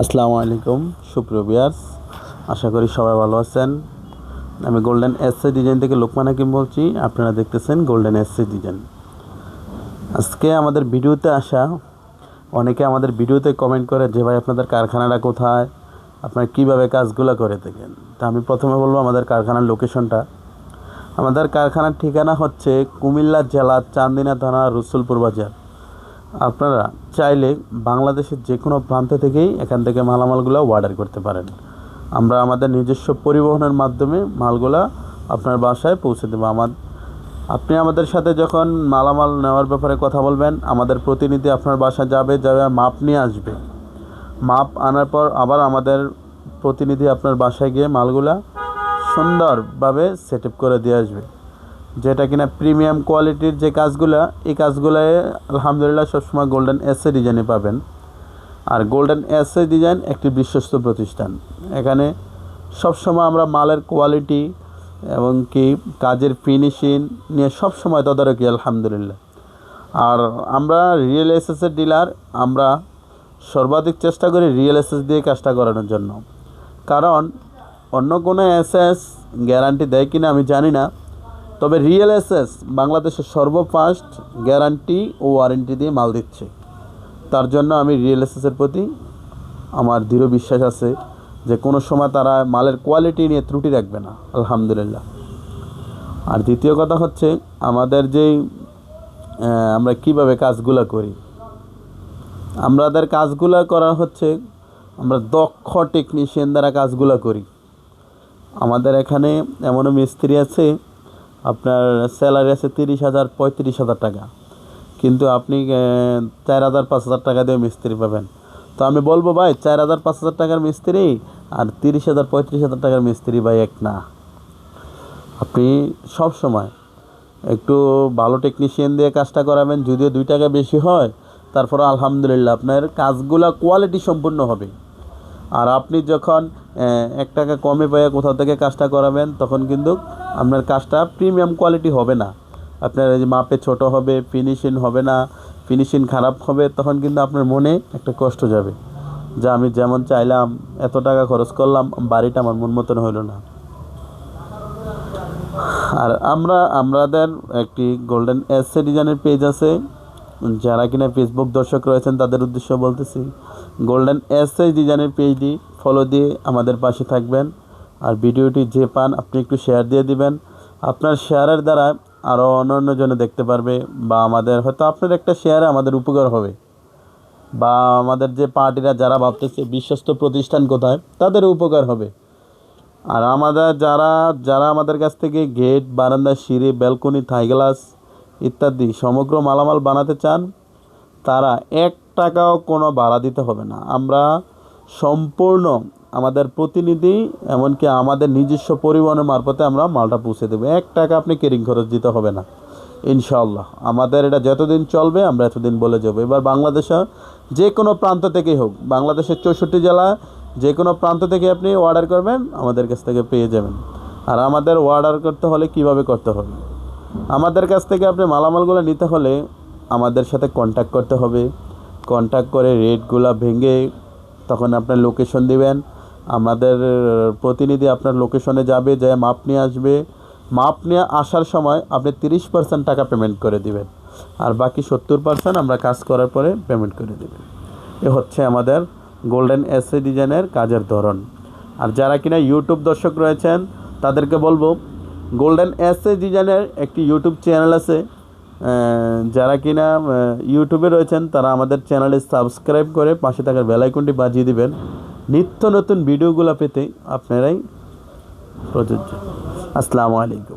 আসসালামু আলাইকুম, সুপ্রিয় বিয়ার্স আশা করি সবাই ভালো আছেন। আমি গোল্ডেন এসএ ডিজাইন থেকে লোকমান হাকিম বলছি, আপনারা দেখতেছেন গোল্ডেন এসএ ডিজাইন আজকে আমাদের ভিডিওতে আসা, অনেকে আমাদের ভিডিওতে কমেন্ট করে যে, ভাই, আপনাদের কারখানাটা কোথায়? আপনারা কীভাবে কাজগুলো করে থাকেন? তা আমি প্রথমে বলব আমাদের কারখানার লোকেশনটা আমাদের কারখানার ঠিকানা হচ্ছে কুমিল্লা জেলার চান্দিনা থানা, রসুলপুর বাজার। আপনারা চাইলে বাংলাদেশের যে কোনো প্রান্ত থেকেই এখান থেকে মালামালগুলো অর্ডার করতে পারেন। আমরা আমাদের নিজস্ব পরিবহনের মাধ্যমে মালগুলা আপনার বাসায় পৌঁছে দেবো। আমার আপনি আমাদের সাথে যখন মালামাল নেওয়ার ব্যাপারে কথা বলবেন, আমাদের প্রতিনিধি আপনার বাসায় যাবে যাবে, মাপ নিয়ে আসবে। মাপ আনার পর আবার আমাদের প্রতিনিধি আপনার বাসায় গিয়ে মালগুলা সুন্দরভাবে সেট করে দিয়ে আসবে। যেটা কিনা প্রিমিয়াম কোয়ালিটির যে কাজগুলো, এই কাজগুলোয় আলহামদুলিল্লাহ সবসময় গোল্ডেন এসএ ডিজাইনে পাবেন। আর গোল্ডেন এসএ ডিজাইন একটি বিশ্বস্ত প্রতিষ্ঠান। এখানে সবসময় আমরা মালের কোয়ালিটি এবং কি কাজের ফিনিশিং নিয়ে সবসময় তদারকি, আলহামদুলিল্লাহ। আর আমরা রিয়েল এসএসের ডিলার আমরা সর্বাধিক চেষ্টা করি রিয়েল এসএস দিয়ে কাজটা করানোর জন্য। কারণ অন্য কোনো এসএস গ্যারান্টি দেয় কিনা আমি জানি না। তবে রিয়েল এসএস বাংলাদেশের সর্বফাস্ট গ্যারান্টি ও ওয়ারেন্টি দিয়ে মাল দিচ্ছে। তার জন্য আমি রিয়েল এসএসের প্রতি আমার দৃঢ় বিশ্বাস আছে যে কোনো সময় তারা মালের কোয়ালিটি নিয়ে ত্রুটি রাখবে না, আলহামদুলিল্লাহ। আর দ্বিতীয় কথা হচ্ছে আমাদের যেই আমরা কীভাবে কাজগুলো করি। আমাদের কাজগুলো করা হচ্ছে, আমরা দক্ষ টেকনিশিয়ান দ্বারা কাজগুলো করি। আমাদের এখানে এমনও মিস্ত্রি আছে আপনার স্যালারি আছে তিরিশ হাজার, পঁয়ত্রিশ হাজার টাকা। কিন্তু আপনি চার হাজার, পাঁচ হাজার টাকা দিয়ে মিস্ত্রি পাবেন। তো আমি বলব ভাই, চার হাজার, পাঁচ হাজার টাকার মিস্ত্রি আর তিরিশ হাজার, পঁয়ত্রিশ হাজার টাকার মিস্ত্রি ভাই এক না। আপনি সব সময় একটু ভালো টেকনিশিয়ান দিয়ে কাজটা করাবেন, যদিও দুই টাকা বেশি হয় তারপরে আলহামদুলিল্লাহ আপনার কাজগুলা কোয়ালিটি সম্পূর্ণ হবে। আর আপনি যখন এক টাকা কমে পেয়ে কোথাও থেকে কাজটা করাবেন, তখন কিন্তু আপনার কাজটা প্রিমিয়াম কোয়ালিটি হবে না। আপনার এই যে মাপে ছোট হবে ফিনিশিং হবে না ফিনিশিং খারাপ হবে, তখন কিন্তু আপনার মনে একটা কষ্ট যাবে। যা আমি যেমন চাইলাম, এত টাকা খরচ করলাম, বাড়িটা আমার মন মতন হইল না। আর আমরা আমাদের একটি গোল্ডেন এসে ডিজাইনের পেজ আছে। যারা কিনা ফেসবুক দর্শক রয়েছেন, তাদের উদ্দেশ্য বলতেছি গোল্ডেন এসে ডিজাইনের পেজটি ফলো দিয়ে আমাদের পাশে থাকবেন। আর ভিডিওটি যে পান, আপনি একটু শেয়ার দিয়ে দিবেন। আপনার শেয়ারের দ্বারা আরও অন্য জনে দেখতে পারবে, বা আমাদের হয়তো আপনার একটা শেয়ারে আমাদের উপকার হবে। বা আমাদের যে পার্টিরা যারা ভাবতেছে বিশ্বস্ত প্রতিষ্ঠান কোথায়, তাদের উপকার হবে। আর আমাদের যারা যারা আমাদের কাছ থেকে গেট বারান্দা সিঁড়ি ব্যালকনি থাই গ্লাস ইত্যাদি সমগ্র মালামাল বানাতে চান, তারা এক টাকাও কোনো ভাড়া দিতে হবে না। আমরা সম্পূর্ণ আমাদের প্রতিনিধি, এমনকি আমাদের নিজস্ব পরিবহনের মারফতে আমরা মালটা পৌঁছে দেবো। এক টাকা আপনি কেরিং খরচ দিতে হবে না। ইনশাল্লাহ আমাদের এটা যতদিন চলবে, আমরা এতদিন বলে যাব। এবার বাংলাদেশে যে কোনো প্রান্ত থেকেই হোক, বাংলাদেশের চৌষট্টি জেলা যে কোনো প্রান্ত থেকে আপনি অর্ডার করবেন, আমাদের কাছ থেকে পেয়ে যাবেন। আর আমাদের অর্ডার করতে হলে কীভাবে করতে হবে? আমাদের কাছ থেকে আপনি মালামালগুলো নিতে হলে আমাদের সাথে কন্ট্যাক্ট করতে হবে। কন্ট্যাক্ট করে রেটগুলো ভেঙে তখন আপনার লোকেশন দিবেন। আমাদের প্রতিনিধি আপনার লোকেশনে যাবে, যে মাপ নিয়ে আসবে। মাপ নিয়ে আসার সময় আপনি তিরিশ পার্সেন্ট টাকা পেমেন্ট করে দিবেন। আর বাকি সত্তর পার্সেন্ট আমরা কাজ করার পরে পেমেন্ট করে দেবেন। এ হচ্ছে আমাদের গোল্ডেন এসএ ডিজাইনের কাজের ধরন। আর যারা কিনা ইউটিউব দর্শক রয়েছেন, তাদেরকে বলব গোল্ডেন এসএ ডিজাইনের একটি ইউটিউব চ্যানেল আছে। যারা কিনা ইউটিউবে রয়েছেন, তারা আমাদের চ্যানেলে সাবস্ক্রাইব করে পাশে থাকার বেলাইকনটি বাজিয়ে দিবেন। নিত্য নতুন ভিডিওগুলো পেতে আপনারাই প্রযোজ্য। আসসালামু আলাইকুম।